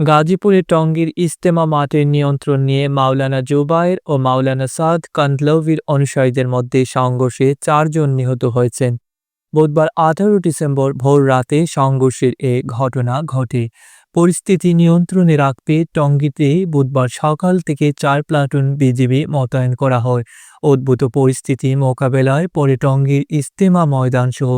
গাজীপুরে টঙ্গীর ইস্তেমা মাঠের নিয়ন্ত্রণ নিয়ে মাওলানা জুবায়ের ও মাওলানা সাদ কান্দলভির অনুসারীদের মধ্যে সংঘর্ষে চারজন নিহত হয়েছেন। বুধবার আঠারো ডিসেম্বর ভোর রাতে সংঘর্ষের এ ঘটনা ঘটে। পরিস্থিতি নিয়ন্ত্রণে রাখতে টঙ্গীতে বুধবার সকাল থেকে চার প্লাটুন বিজিবি মোতায়েন করা হয়। উদ্ভূত পরিস্থিতি মোকাবেলায় পরে টঙ্গীর ইস্তেমা ময়দান সহ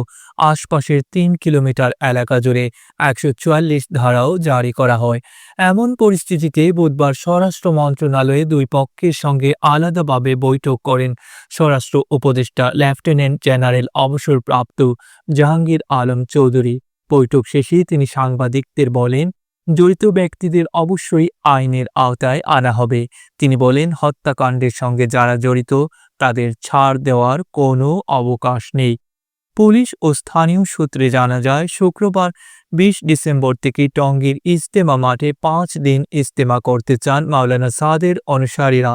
আশপাশের তিন কিলোমিটার এলাকা জুড়ে একশো চুয়াল্লিশ ধারাও জারি করা হয়। এমন পরিস্থিতিতে বুধবার স্বরাষ্ট্র মন্ত্রণালয়ে দুই পক্ষের সঙ্গে আলাদাভাবে বৈঠক করেন স্বরাষ্ট্র উপদেষ্টা লেফটেন্যান্ট জেনারেল অবসরপ্রাপ্ত জাহাঙ্গীর আলম চৌধুরী। বৈঠক শেষে তিনি সাংবাদিকদের বলেন জড়িত ব্যক্তিদের অবশ্যই আইনের আওতায় আনা হবে। তিনি বলেন, হত্যাকাণ্ডের সঙ্গে যারা জড়িত, তাদের ছাড় দেওয়ার কোনো অবকাশ নেই। পুলিশ ও স্থানীয় সূত্রে জানা যায়, শুক্রবার বিশ ডিসেম্বর থেকে টঙ্গীর ইজতেমা মাঠে পাঁচ দিন ইজতেমা করতে চান মাওলানা সাদের অনুসারীরা।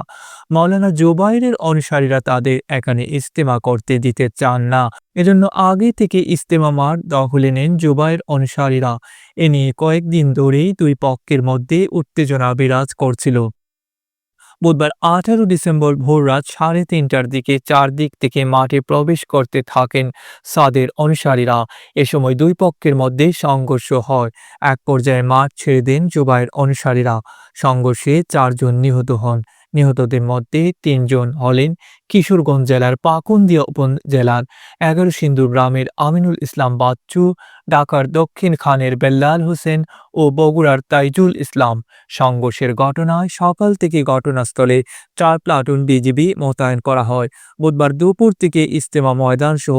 মাওলানা জোবাইরের অনুসারীরা তাদের এখানে ইজতেমা করতে দিতে চান না। এজন্য আগে থেকে ইজতেমা মাঠ দখলে নেন জুবাইর অনুসারীরা। এ নিয়ে কয়েকদিন ধরেই দুই পক্ষের মধ্যে উত্তেজনা বিরাজ করছিল। বুধবার আঠারো ডিসেম্বর ভোর রাত সাড়ে তিনটার দিকে চারদিক থেকে মাঠে প্রবেশ করতে থাকেন সাদের অনুসারীরা। এ সময় দুই পক্ষের মধ্যে সংঘর্ষ হয়। এক পর্যায়ে মাঠ ছেড়ে দেন জুবাইয়ের অনুসারীরা। সংঘর্ষে চারজন নিহত হন। নিহতদের মধ্যে তিনজন হলেন কিশোরগঞ্জ জেলার পাকুন্দিয়া উপজেলার এগারো সিন্দুর গ্রামের আমিনুল ইসলাম বাচ্চু, ঢাকার দক্ষিণ খানের বেল্লাল হোসেন ও বগুড়ার তাইজুল ইসলাম। সংঘর্ষের ঘটনায় সকাল থেকে ঘটনাস্থলে চার প্লাটুন বিজিবি মোতায়েন করা হয়। বুধবার দুপুর থেকে ইস্তেমা ময়দান সহ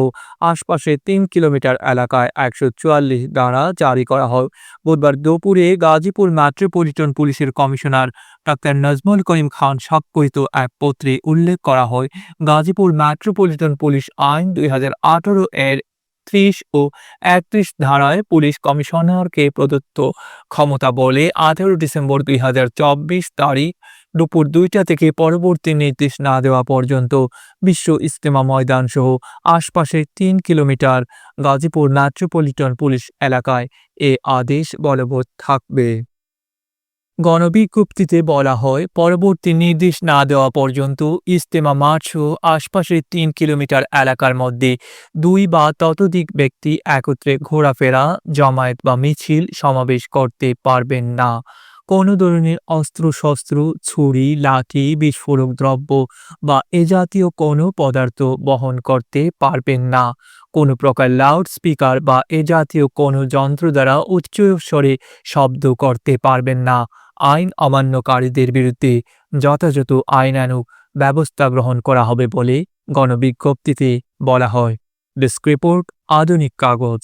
আশপাশে তিন কিলোমিটার এলাকায় একশো চুয়াল্লিশ দ্বারা জারি করা হয়। বুধবার দুপুরে গাজীপুর মেট্রোপলিটন পুলিশের কমিশনার ডাক্তার নজমুল করিম খান স্বাক্ষরিত এক পত্রে উল্লেখ করা হয়, গাজীপুর মেট্রোপলিটন পুলিশ আইন দুই হাজার আঠারো এর ত্রিশ ও একত্রিশ ধারায় পুলিশ কমিশনারকে প্রদত্ত ক্ষমতা বলে আঠেরো ডিসেম্বর দুই হাজার চব্বিশ তারিখ দুপুর দুইটা থেকে পরবর্তী নির্দেশ না দেওয়া পর্যন্ত বিশ্ব ইস্তেমা ময়দান সহ আশপাশের তিন কিলোমিটার গাজীপুর মেট্রোপলিটন পুলিশ এলাকায় এ আদেশ বলবৎ থাকবে। গণবিজ্ঞপ্তিতে বলা হয়, পরবর্তী নির্দেশ না দেওয়া পর্যন্ত ইস্তেমা মাঠ সহ আশপাশের তিন কিলোমিটার এলাকার মধ্যে দুই বা ততোধিক ব্যক্তি একত্রে ঘোরাফেরা, জমায়েত বা মিছিল সমাবেশ করতে পারবেন না। কোনো ধরনের অস্ত্রশস্ত্র, ছুরি, লাঠি, বিস্ফোরক দ্রব্য বা এ জাতীয় কোনো পদার্থ বহন করতে পারবেন না। কোনো প্রকার লাউড স্পিকার বা এ জাতীয় কোনো যন্ত্র দ্বারা উচ্চ স্বরে শব্দ করতে পারবেন না। আইন অমান্যকারীদের বিরুদ্ধে যথাযথ আইনানুক ব্যবস্থা গ্রহণ করা হবে বলে গণবিজ্ঞপ্তিতে বলা হয়। ডেস্ক রিপোর্ট, আধুনিক কাগজ।